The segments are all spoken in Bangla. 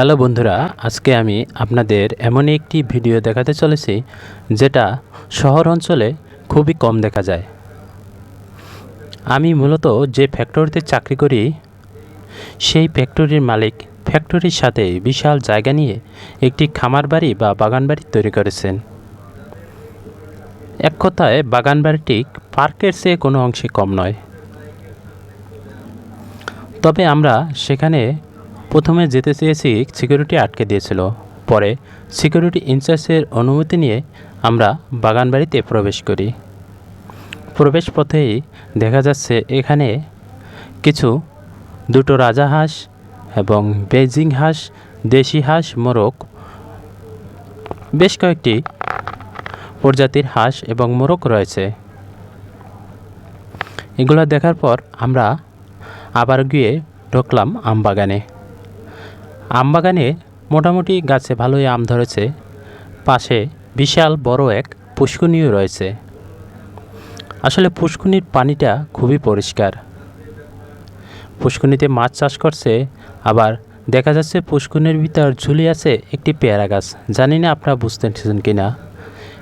হ্যালো বন্ধুরা, আজকে আমি আপনাদের এমন একটি ভিডিও দেখাতে চলেছি যেটা শহর অঞ্চলে খুবই কম দেখা যায়। আমি মূলত যে ফ্যাক্টরিতে চাকরি করি, সেই ফ্যাক্টরির মালিক ফ্যাক্টরির সাথে বিশাল জায়গা নিয়ে একটি খামার বাড়ি বা বাগান বাড়ি তৈরি করেছেন। এক কথায়, বাগান বাড়িটি পার্কের চেয়ে কোনো অংশে কম নয়। তবে আমরা সেখানে প্রথমে যেতে চেয়েছি সিকিউরিটি আটকে দিয়েছিল। পরে সিকিউরিটি ইনচার্জের অনুমতি নিয়ে আমরা বাগান বাড়িতে প্রবেশ করি। প্রবেশ পথেই দেখা যাচ্ছে এখানে কিছু দুটো রাজা হাঁস এবং বেজিং হাঁস, দেশি হাঁস, মোরগ, বেশ কয়েকটি প্রজাতির হাঁস এবং মোরগ রয়েছে। এগুলো দেখার পর আমরা আবার গিয়ে ঢুকলাম আম বাগানে আম বাগানে মোটামুটি গাছে ভালোই আম ধরেছে। পাশে বিশাল বড় এক পুষ্কুনিও রয়েছে। আসলে পুষ্কুনির পানিটা খুবই পরিষ্কার। পুষ্কুনিতে মাছ চাষ করছে, আবার দেখা যাচ্ছে পুষ্কুনির ভিতর ঝুলি আছে একটি পেয়ারা গাছ। জানি না আপনারা বুঝতেছেন কি না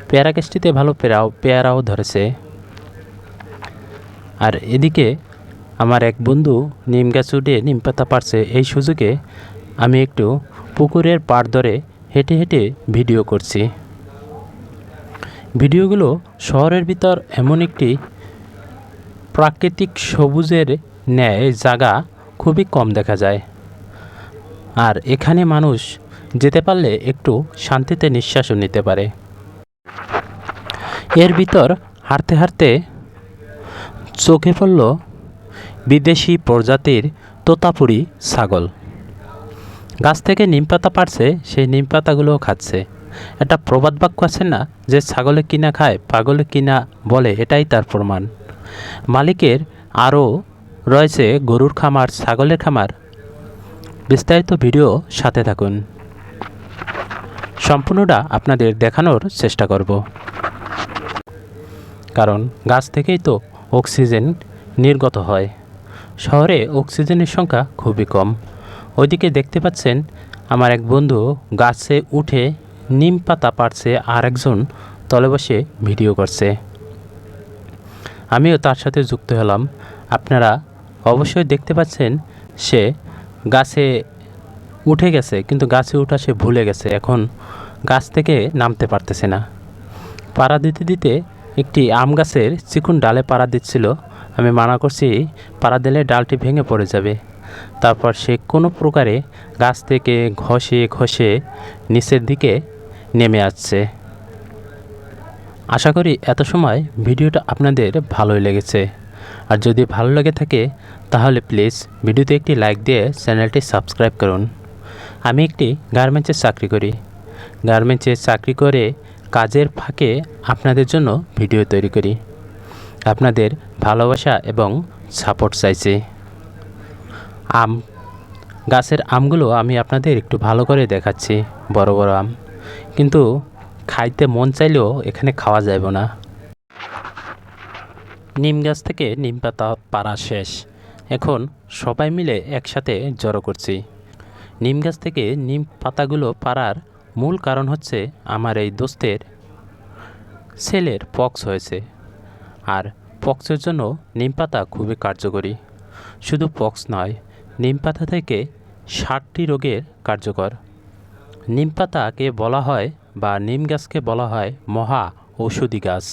পেয়ারা গাছটিতে ভালো পেয়ারাও পেয়ারাও ধরেছে। আর এদিকে আমার এক বন্ধু নিম গাছ উঠে নিম পাতা পারছে এই সুযোগে আমি একটু পুকুরের পাড় ধরে হেঁটে হেঁটে ভিডিও করছি। ভিডিওগুলো শহরের ভিতর এমন একটি প্রাকৃতিক সবুজের ন্যায় জায়গা খুবই কম দেখা যায়। আর এখানে মানুষ যেতে পারলে একটু শান্তিতে নিঃশ্বাসও নিতে পারে। এর ভিতর হাঁটতে হাঁটতে চোখে পড়ল বিদেশি প্রজাতির তোতাপুরি ছাগল। গাছ থেকে নিম পাতা পাড়ছে, সেই নিম পাতাগুলোও খাচ্ছে। একটা প্রবাদ বাক্য আছে না, যে ছাগলে কিনা খায়, পাগলে কিনা বলে, এটাই তার প্রমাণ। মালিকের আরও রয়েছে গরুর খামার, ছাগলের খামার। বিস্তারিত ভিডিও সাথে থাকুন। সম্পূর্ণটা আপনাদের দেখানোর চেষ্টা করব। কারণ গাছ থেকেই তো অক্সিজেন নির্গত হয়। শহরে অক্সিজেনের সংখ্যা খুবই কম। ওইদিকে দেখতে পাচ্ছেন আমার এক বন্ধু গাছে উঠে নিম পাতা পাড়ছে আর একজন তলে বসে ভিডিও করছে। আমিও তার সাথে যুক্ত হলাম। আপনারা অবশ্যই দেখতে পাচ্ছেন সে গাছে উঠে গেছে, কিন্তু গাছে উঠা সে ভুলে গেছে। এখন গাছ থেকে নামতে পারতেছে না। পাড়া দিতে দিতে একটি আম গাছের চিকুন ডালে পাড়া দিচ্ছিল। আমি মানা করছি, পাড়া দিলে ডালটি ভেঙে পড়ে যাবে। তারপর সে কোনো প্রকারে গাছ থেকে ঘষে ঘষে নিচের দিকে নেমে আসছে। আশা করি এত সময় ভিডিওটা আপনাদের ভালোই লেগেছে। আর যদি ভালো লেগে থাকে, তাহলে প্লিজ ভিডিওতে একটি লাইক দিয়ে চ্যানেলটি সাবস্ক্রাইব করুন। আমি একটি গার্মেন্টসের চাকরি করি। গার্মেন্টসে চাকরি করে কাজের ফাঁকে আপনাদের জন্য ভিডিও তৈরি করি। আপনাদের ভালোবাসা এবং সাপোর্ট চাইছি। আম, গাছের আমগুলো আমি আপনাদের একটু ভালো করে দেখাচ্ছি, বড় বড় আম। কিন্তু খাইতে মন চাইলেও এখানে খাওয়া যাবে না। নিম গাছ থেকে নিম পাতা পাড়া শেষ। এখন সবাই মিলে একসাথে জড়ো করছি। নিম গাছ থেকে নিম পাতাগুলো পাড়ার মূল কারণ হচ্ছে আমার এই দোস্তের ছেলের পক্স হয়েছে। আর পক্সের জন্য নিম পাতা খুবই কার্যকরী। শুধু পক্স নয়, নিম পাতা থেকে ষাটটি রোগের কার্যকর। নিম পাতাকে বলা হয় বা নিম গাছকে বলা হয় মহা ঔষধি গাছ।